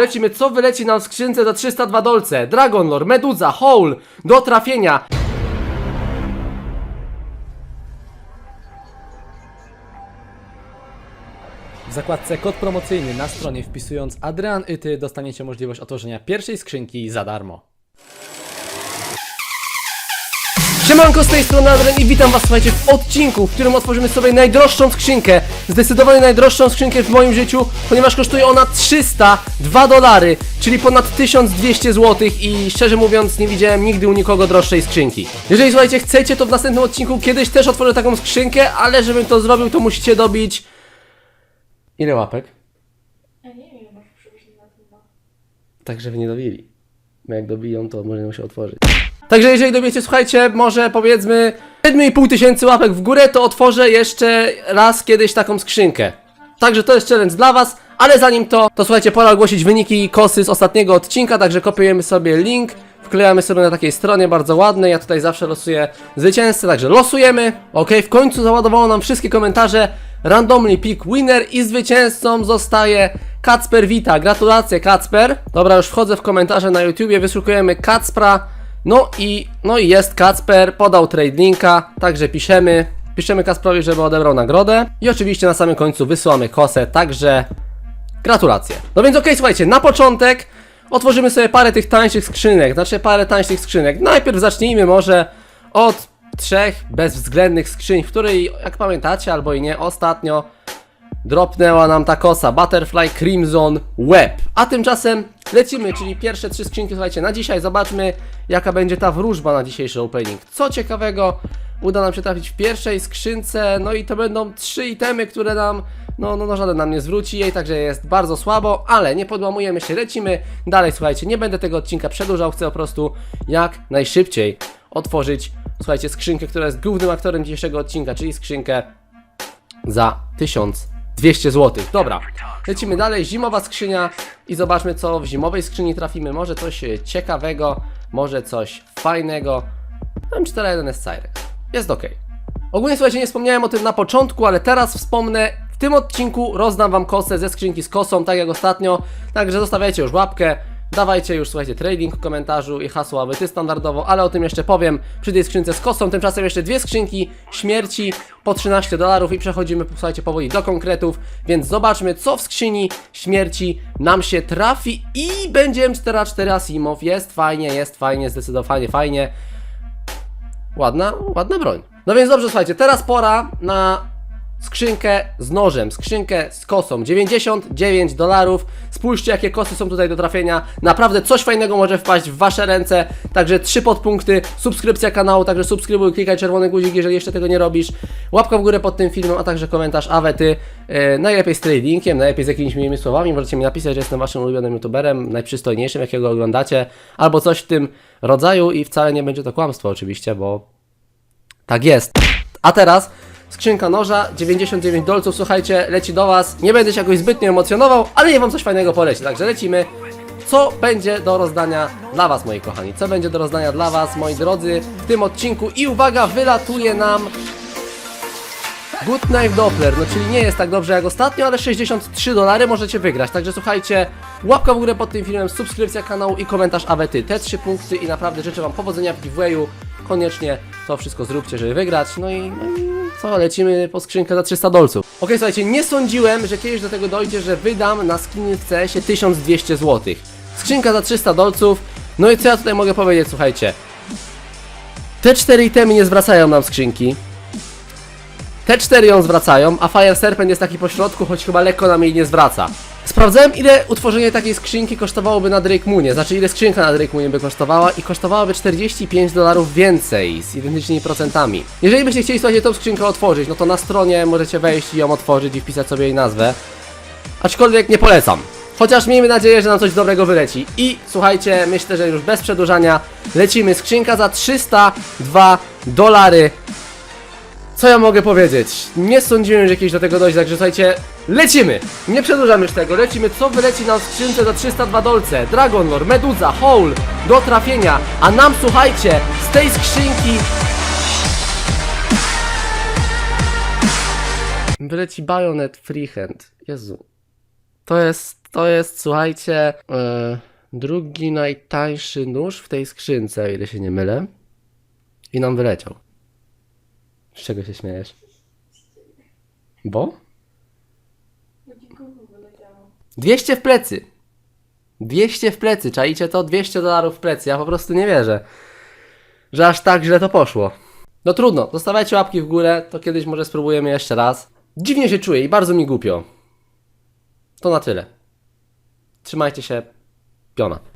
Lecimy, co wyleci nam w skrzynce za 302 dolce? Dragon Lore, Meduza, Hole, do trafienia. W zakładce kod promocyjny na stronie wpisując Adrian Yty dostaniecie możliwość otworzenia pierwszej skrzynki za darmo. Siemanko, z tej strony Adrian i witam was, słuchajcie, w odcinku, w którym otworzymy sobie najdroższą skrzynkę, zdecydowanie najdroższą skrzynkę w moim życiu, ponieważ kosztuje ona 302 dolary, czyli ponad 1200 zł i szczerze mówiąc nie widziałem nigdy u nikogo droższej skrzynki. Jeżeli słuchajcie, chcecie, to w następnym odcinku kiedyś też otworzę taką skrzynkę, ale żebym to zrobił, to musicie dobić... Ile łapek? Ja nie wiem, masz na. Tak, żeby nie dobili. Bo jak dobiją, to możemy się otworzyć. Także jeżeli dobiecie, słuchajcie, może powiedzmy 7,5 tysięcy łapek w górę, to otworzę jeszcze raz kiedyś taką skrzynkę. Także to jest challenge dla was, ale zanim to, to słuchajcie, pora ogłosić wyniki kosy z ostatniego odcinka, także kopiujemy sobie link, wklejamy sobie na takiej stronie bardzo ładnej, ja tutaj zawsze losuję zwycięzcę, także losujemy. Ok, w końcu załadowało nam wszystkie komentarze, randomly pick winner i zwycięzcą zostaje Kacper Wita. Gratulacje Kacper. Dobra, już wchodzę w komentarze na YouTubie, wyszukujemy Kacpra. No i, no i jest Kacper, podał trade linka, także piszemy, piszemy Kacprowi, żeby odebrał nagrodę i oczywiście na samym końcu wysyłamy kosę, także gratulacje. No więc okej, słuchajcie, na początek otworzymy sobie parę tych tańszych skrzynek, znaczy parę tańszych skrzynek. Najpierw zacznijmy może od trzech bezwzględnych skrzyń, w której, jak pamiętacie albo i nie, ostatnio dropnęła nam ta kosa Butterfly Crimson Web. A tymczasem lecimy, czyli pierwsze trzy skrzynki, słuchajcie, na dzisiaj zobaczmy jaka będzie ta wróżba na dzisiejszy opening. Co ciekawego uda nam się trafić w pierwszej skrzynce, no i to będą trzy itemy, które nam, no, no, no żaden nam nie zwróci jej, także jest bardzo słabo, ale nie podłamujemy się, lecimy dalej, słuchajcie, nie będę tego odcinka przedłużał, chcę po prostu jak najszybciej otworzyć, słuchajcie, skrzynkę, która jest głównym aktorem dzisiejszego odcinka, czyli skrzynkę za 1200 zł. Dobra, lecimy dalej. Zimowa skrzynia i zobaczmy, co w zimowej skrzyni trafimy. Może coś e, ciekawego, może coś fajnego. M41 jest Cyrex. Jest ok. Ogólnie słuchajcie, nie wspomniałem o tym na początku, ale teraz wspomnę. W tym odcinku rozdam wam kosę ze skrzynki z kosą, tak jak ostatnio. Także zostawiajcie już łapkę. Dawajcie już, słuchajcie, trading w komentarzu i hasło ty standardowo, ale o tym jeszcze powiem przy tej skrzynce z kosą. Tymczasem jeszcze dwie skrzynki śmierci po 13 dolarów i przechodzimy, słuchajcie, powoli do konkretów. Więc zobaczmy, co w skrzyni śmierci nam się trafi i będzie M44 Asimov. Jest fajnie, jest fajnie, zdecydowanie fajnie. Ładna, ładna broń. No więc dobrze, słuchajcie, teraz pora na skrzynkę z nożem, skrzynkę z kosą. 99 dolarów. Spójrzcie, jakie kosy są tutaj do trafienia. Naprawdę coś fajnego może wpaść w Wasze ręce. Także trzy podpunkty, subskrypcja kanału, także subskrybuj, klikaj czerwony guzik, jeżeli jeszcze tego nie robisz. Łapka w górę pod tym filmem, a także komentarz awety. Yy, najlepiej z tradingiem, najlepiej z jakimiś miłymi słowami. Możecie mi napisać, że jestem Waszym ulubionym youtuberem, najprzystojniejszym, jakiego oglądacie, albo coś w tym rodzaju i wcale nie będzie to kłamstwo oczywiście, bo tak jest. A teraz skrzynka noża, 99 dolców, słuchajcie, leci do Was. Nie będę się jakoś zbytnio emocjonował, ale nie Wam coś fajnego poleci, także lecimy. Co będzie do rozdania dla Was, moi kochani? Co będzie do rozdania dla Was, moi drodzy, w tym odcinku? I uwaga, wylatuje nam Good Knife Doppler, no czyli nie jest tak dobrze jak ostatnio, ale 63 dolary możecie wygrać. Także słuchajcie, łapka w górę pod tym filmem, subskrypcja kanału i komentarz awety. Te trzy punkty i naprawdę życzę Wam powodzenia w giveawayu. Koniecznie to wszystko zróbcie, żeby wygrać. No i, no i co, lecimy po skrzynkę za 300 dolców. Okej, słuchajcie, nie sądziłem, że kiedyś do tego dojdzie, że wydam na skin w CS-ie 1200 zł. Skrzynka za 300 dolców. No i co ja tutaj mogę powiedzieć, słuchajcie. Te cztery itemy nie zwracają nam skrzynki. Te cztery ją zwracają, a Fire Serpent jest taki po środku, choć chyba lekko nam jej nie zwraca. Sprawdzałem ile utworzenie takiej skrzynki kosztowałoby na Drake Moonie, znaczy ile skrzynka na Drake Moonie by kosztowała i kosztowałaby 45 dolarów więcej z identycznymi procentami. Jeżeli byście chcieli słuchajcie tą skrzynkę otworzyć, no to na stronie możecie wejść i ją otworzyć i wpisać sobie jej nazwę. Aczkolwiek nie polecam. Chociaż miejmy nadzieję, że nam coś dobrego wyleci. I słuchajcie, myślę, że już bez przedłużania lecimy. Skrzynka za 302 dolary. Co ja mogę powiedzieć? Nie sądziłem, że kiedyś do tego dojdzie, także słuchajcie, lecimy! Nie przedłużam już tego, lecimy, co wyleci nam skrzynce za 302 dolce? Dragon Lore, Meduza, Hole, do trafienia, a nam słuchajcie, z tej skrzynki... Wyleci Bayonet Freehand, Jezu. To jest To jest, słuchajcie, e, drugi najtańszy nóż w tej skrzynce, o ile się nie mylę. I nam wyleciał. Z czego się śmiejesz? Bo? Bo ci gówno wyleciało. 200 w plecy. 200 w plecy, czaicie to? 200 dolarów w plecy. Ja po prostu nie wierzę, że aż tak źle to poszło. No trudno, zostawiajcie łapki w górę, to kiedyś może spróbujemy jeszcze raz. Dziwnie się czuję i bardzo mi głupio. To na tyle. Trzymajcie się. Piona.